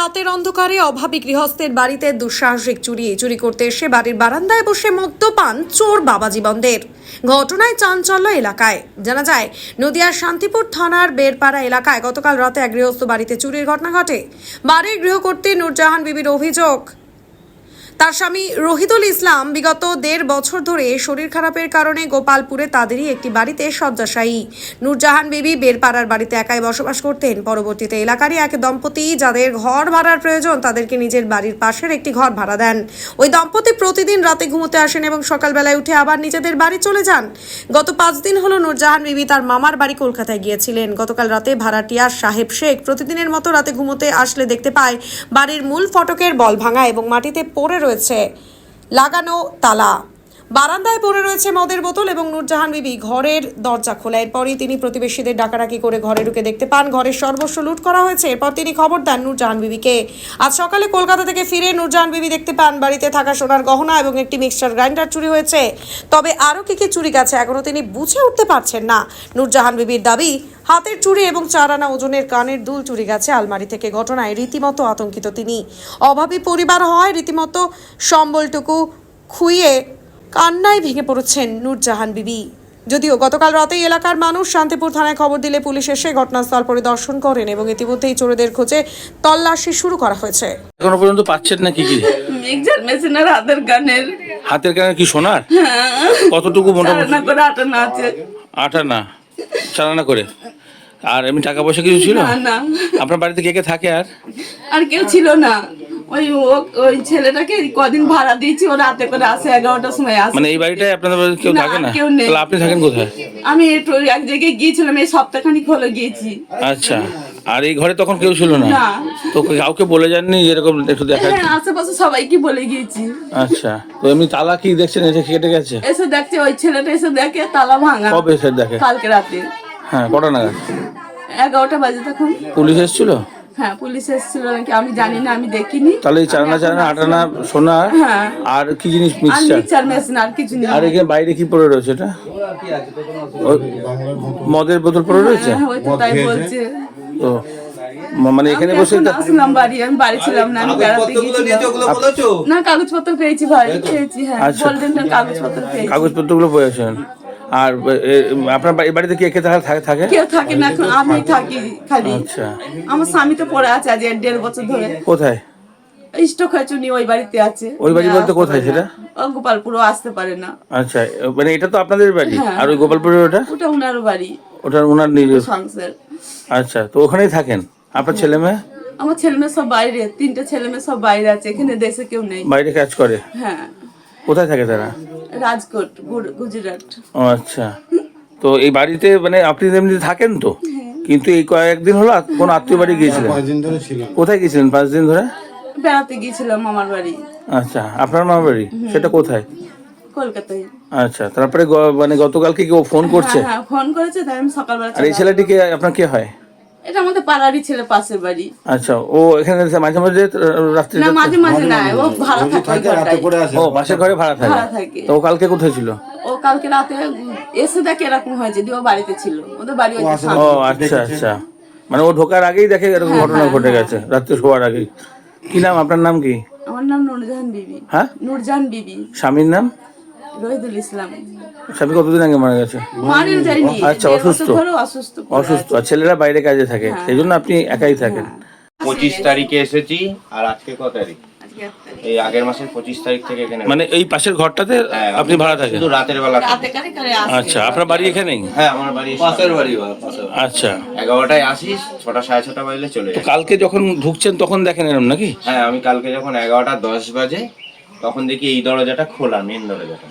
রাতের অন্ধকারে অভাবী গৃহস্থের বাড়িতে দুঃসাহসিক চুরি চুরি করতে এসে বাড়ির বারান্দায় বসে মদ্যপান চোর বাবা জীবনদের ঘটনায় চাঞ্চল্য এলাকায়। জানা যায়, নদিয়ার শান্তিপুর থানার বেরপাড়া এলাকায় গতকাল রাতে এক গৃহস্থ বাড়িতে চুরির ঘটনা ঘটে। বাড়ির গৃহকর্ত্রী নূরজাহান বিবির অভিযোগ তার স্বামী রহিদুল ইসলাম বিগত দেড় বছর ধরে শরীর খারাপের কারণে গোপালপুরে তাদেরই একটি বাড়িতে শয্যাশায়ী। নূরজাহান বিবি বেরপাড়ার বাড়িতে একাই বসবাস করতেন। পরবর্তীতে এলাকারই এক দম্পতি যাদের ঘর ভাড়ার প্রয়োজন, তাদেরকে নিজের বাড়ির পাশের একটি ঘর ভাড়া দেন। ওই দম্পতি প্রতিদিন রাতে ঘুমোতে আসেন এবং সকালবেলায় উঠে আবার নিজেদের বাড়ি চলে যান। গত পাঁচ দিন হলো নূরজাহান বিবি তার মামার বাড়ি কলকাতায় গিয়েছিলেন। গতকাল রাতে ভাড়াটিয়া সাহেব শেখ প্রতিদিনের মতো রাতে ঘুমোতে আসলে দেখতে পায়, বাড়ির মূল ফটকের বল ভাঙা এবং মাটিতে পড়ে রয়েছে। লাগানো তালা। বারান্দায় পড়ে রয়েছে মদের বোতল এবং নূরজাহান বিবি ঘরের দরজা খোলা। এরপরই তিনি প্রতিবেশীদের ডাকাডাকি করে ঘরে ঢুকে দেখতে পান। ঘরের সর্বস্ব লুট করা হয়েছে। এরপর তিনি খবর দেন নূরজাহান বিবিকে। আজ সকালে কলকাতা থেকে ফিরে নূরজাহান বিবি দেখতে পান, বাড়িতে থাকা সোনার গহনা এবং একটি মিক্সচার গ্রাইন্ডার চুরি হয়েছে। তবে আরও কি কি চুরি গেছে এখনও তিনি বুঝে উঠতে পারছেন না। নূরজাহান বিবির দাবি হাতের চুড়ি এবং চার আনা ওজনের কানের দুল চুরি গেছে আলমারি থেকে ঘটনায় রীতিমতো আতঙ্কিত তিনি। অভাবী পরিবার হয় রীতিমতো সম্বলটুকু খুইয়ে কান্নায় ভেঙে পড়েছেন নূরজাহান বিবি। যদিও গতকাল রাতেই এলাকার মানুষ শান্তিপুর থানায় খবর দিলে পুলিশ এসে ঘটনাস্থল পরিদর্শন করেন এবং ইতিমধ্যেই চোরদের খোঁজে তল্লাশি শুরু করা হয়েছে। এখনও পর্যন্ত পাচ্ছেন না কি? কি মিক্সার মেশিনের হাতের গানের হাতের কানে কি সোনার? কতটুকু মোটামুটি? আটানা আছে। আটা না চালানা করে। আর এমনি টাকা পয়সা কিছু ছিল? না না। আপনার বাড়িতে কে কে থাকে আর? আর কেউ ছিল না। ওই ওই ছেলেটাকে কদিন ভাড়া দিয়েছি ও রাতে করে আসে এগারোটার সময় আসে। মানে এই বাড়িটায় আপনাদের কেউ থাকে না? কেউ নেই। তাহলে আপনি থাকেন কোথায়? আমি একটু এক জায়গায় গিয়েছিলাম এই সপ্তাহখানিক হলো গিয়েছি। আচ্ছা। আর এই ঘরে তখন কেউ ছিল না। তো কাউকে বলে যাননি? এরকম একটু দেখা হ্যাঁ আশেপাশে সবাইকে বলে গিয়েছি। আচ্ছা। তো এমনি তালা কি দেখছেন? এটা কেটে গেছে? এসে দেখছে ওই ছেলেটা এসে দেখে তালা ভাঙা। কবে এসে দেখে? কালকে রাতে। হ্যাঁ কটা নাগাদ? এগারোটা বাজে তখন। পুলিশ এসেছিল? হ্যাঁ পুলিশ এসেছিল নাকি আমি জানি না আমি দেখিনি। তাহলে এই চারানা চারানা আটানা সোনা হ্যাঁ। আর কি জিনিস আর মিক্সচার মিক্সার মেশিন আর কিছু নেই। আর এখানে বাইরে কি পড়ে রয়েছে এটা? ওই মদের বোতল পড়ে রয়েছে? হ্যাঁ, ওই তাই বলছে। তো ম- মানে এখানে বসে এখন তা- আসলাম বাড়ি আমি বাড়ি ছিলাম না আমি বেড়াতে না কাগজপত্র পেয়েছি ভাই পেয়েছি হ্যাঁ আচ্ছা। গোল্ডেন কাগজপত্র পেয়েছি। কাগজপত্রগুলো পেয়েছেন আর আপনার বাড়ি- বাড়িতে কে কে থাকে থাকে- কেউ থাকে না এখন আমি থাকি খালি। আচ্ছা। আমার স্বামী তো পড়ে আছে আজ এক দেড় বছর ধরে। কোথায়? স্টোক হয়েছে উনি ওই বাড়িতে আছে। ওই বাড়ি বলতে কোথায় সেটা? গোপালপুরও আসতে পারে না। আচ্ছা মানে এটা তো আপনাদের বাড়ি? হ্যাঁ। আর ওই গোপালপুরের ওটা? ওটা উনার বাড়ি। ওটা ওনার নিজের সংসার। আচ্ছা তো ওখানেই থাকেন? আপনার ছেলে মেয়ে? আমার ছেলে মেয়ে সব বাইরে। তিনটে ছেলে মেয়ে সব বাইরে আছে। এখানে দেশে কেউ নেই। বাইরে কাজ করে? হ্যাঁ। কোথায় থাকে তারা? রাজকোট গুজরাট। ও আচ্ছা। তো এই বাড়িতে মানে আপনি এমনি থাকেন তো? হ্যাঁ। কিন্তু এই কয়েকদিন হলো কোন আত্মীয় বাড়ি গিয়েছিলেন? দিন ধরে ছিলাম। কোথায় গিয়েছিলেন পাঁচ দিন ধরে? বেড়াতে গিয়েছিলাম আমার বাড়ি। আচ্ছা আপনার মামা বাড়ি? সেটা কোথায়? কলকাতায়। আচ্ছা তারপরে গ- মানে গতকালকে কি ও ফোন করছে? হ্যাঁ হ্যাঁ ফোন করেছে তাই আমি সকালবেলা আর এই ছেলেটিকে আপনার কে হয়। এটা আমাদের পাড়ারই ছেলে পাশের বাড়ি। আচ্ছা ও এখানে এসে মাঝে মাঝে রাত্রে না মাঝে মাঝে না ও ভাড়া থাকে রাতে করে আসে। ও পাশের ঘরে ভাড়া থাকে। ভাড়া থাকে। তো ও কালকে কোথায় ছিল? ও কালকে রাতে এসে দেখে এরকম ও বাড়িতে ছিল। ওদের বাড়ি ও আচ্ছা আচ্ছা। মানে ও ঢোকার আগেই দেখে এরকম ঘটনা ঘটে গেছে রাত্রে শোয়ার আগেই। কি নাম আপনার নাম কি? আমার নাম নুরজাহান বিবি। হ্যাঁ? নুরজাহান বিবি। স্বামীর নাম? রহিদুল ইসলাম। স্বামী কতদিন আগে মারা গেছে? আচ্ছা, অসুস্থ। অসুস্থ অসুস্থ আর ছেলেরা বাইরে কাজে থাকে। সেই জন্য আপনি একাই থাকেন। পঁচিশ তারিখে এসেছি আর আজকে কত তারিখ। এই আগের মাসের পঁচিশ তারিখ থেকে এখানে মানে এই পাশের ঘরটাতে হ্যাঁ, আপনি ভাড়া থাকেন? শুধু রাতের বেলা। আচ্ছা আপনার বাড়ি এখানেই? হ্যাঁ আমার বাড়ি পাশের বাড়ি আচ্ছা। এগারোটায় আসিস ছটা সাড়ে ছটা বাজলে চলে তো কালকে যখন ঢুকছেন তখন দেখেন এরম নাকি? হ্যাঁ আমি কালকে যখন এগারোটা দশ বাজে তখন দেখি এই দরজাটা খোলা মেন দরজাটা।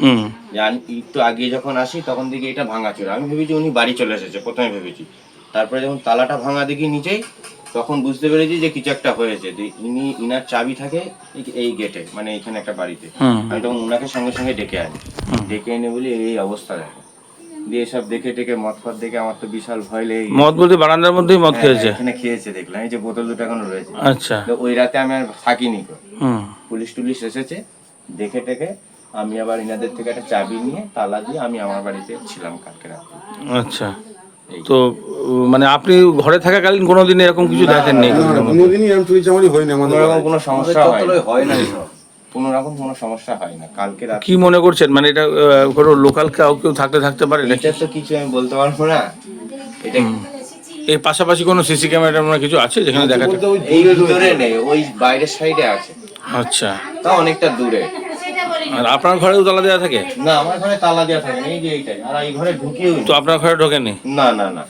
একটু আগে যখন আসি তখন দেখি এটা ভাঙা ছিল আমি ভেবেছি উনি বাড়ি চলে এসেছে প্রথমে ভেবেছি। তারপরে যখন তালাটা ভাঙা দেখি নিচেই তখন বুঝতে পেরেছি যে কিছু একটা হয়েছে। ইনি ইনার চাবি থাকে এই- গেটে মানে এখানে একটা বাড়িতে। আমি তখন উনাকে সঙ্গে সঙ্গে ডেকে আনি। ডেকে এনে বলি এই এই অবস্থা দেখো। দিয়ে সব দেখে টেকে মদ ফদ দেখে আমার তো বিশাল ভয় লেগে মদ বলতে বারান্দার মধ্যেই মদ হ্যাঁ, খেয়েছে এখানে খেয়েছে দেখলাম এই যে বোতল দুটো এখনও রয়েছে আচ্ছা তো ওই রাতে আমি আর থাকিনি পুলিশ টুলিশ এসেছে দেখে টেকে আমি আবার ইনাদের থেকে একটা চাবি নিয়ে তালা দিয়ে আমি আমার বাড়িতে ছিলাম কালকে রাতে আচ্ছা তো মানে আপনি ঘরে থাকাকালীন কোনোদিন এরকম কিছু দেখেননি কোনোদিনই এরকম চুরি চামারি হয়নি আমাদের কোনো সমস্যা হয় না। কোনো রকম কোনো সমস্যা হয় না। কালকে রাত কি মনে করছেন? মানে এটা আহ, কোনো লোকাল কেউ কেউ থাকতে থাকতে পারে নাকি? এটা তো কিছু আমি বলতে পারব না। এটা এর পাশাপাশি কোনো সিসি ক্যামেরা ট্যামেরা কিছু আছে যেখানে দেখা যায় এই ভিতরে নেই ওই বাইরের সাইডে আছে। আচ্ছা। তা অনেকটা দূরে। আর আপনার ঘরেও তালা দেওয়া থাকে? না আমার ঘরে তালা দেওয়া থাকে না, এই যে এইটাই। আর এই ঘরে ঢুকিও তো আপনার ঘরে ঢোকেনি না না না।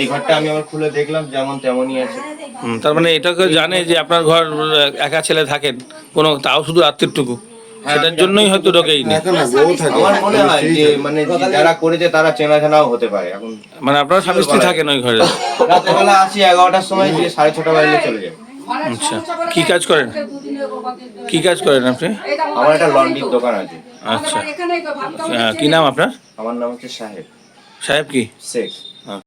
এই ঘরটা আমি আবার খুলে দেখলাম যেমন তেমনই আছে। হুম, তার মানে এটাকে জানে যে আপনার ঘর একা ছেলে থাকেন কোনো তাও শুধু রাত্রিটুকু সেটার জন্যই হয়তো ঢোকেইনি একা না। আমার মনে হয় যে মানে যারা করেছে তারা চেনা জানাও হতে পারে। এখন মানে আপনার স্বামী স্ত্রী থাকেন ওই ঘরে? রাত্রেবেলা আসি এগারোটার সময় দিয়ে সাড়ে ছটা বাজলে চলে যাবে আচ্ছা কি কাজ করেন? কি কাজ করেন আপনি? আমার একটা লন্ড্রির দোকান আছে। আচ্ছা। কি নাম আপনার? আমার নাম হচ্ছে সাহেব। সাহেব কি? শেখ।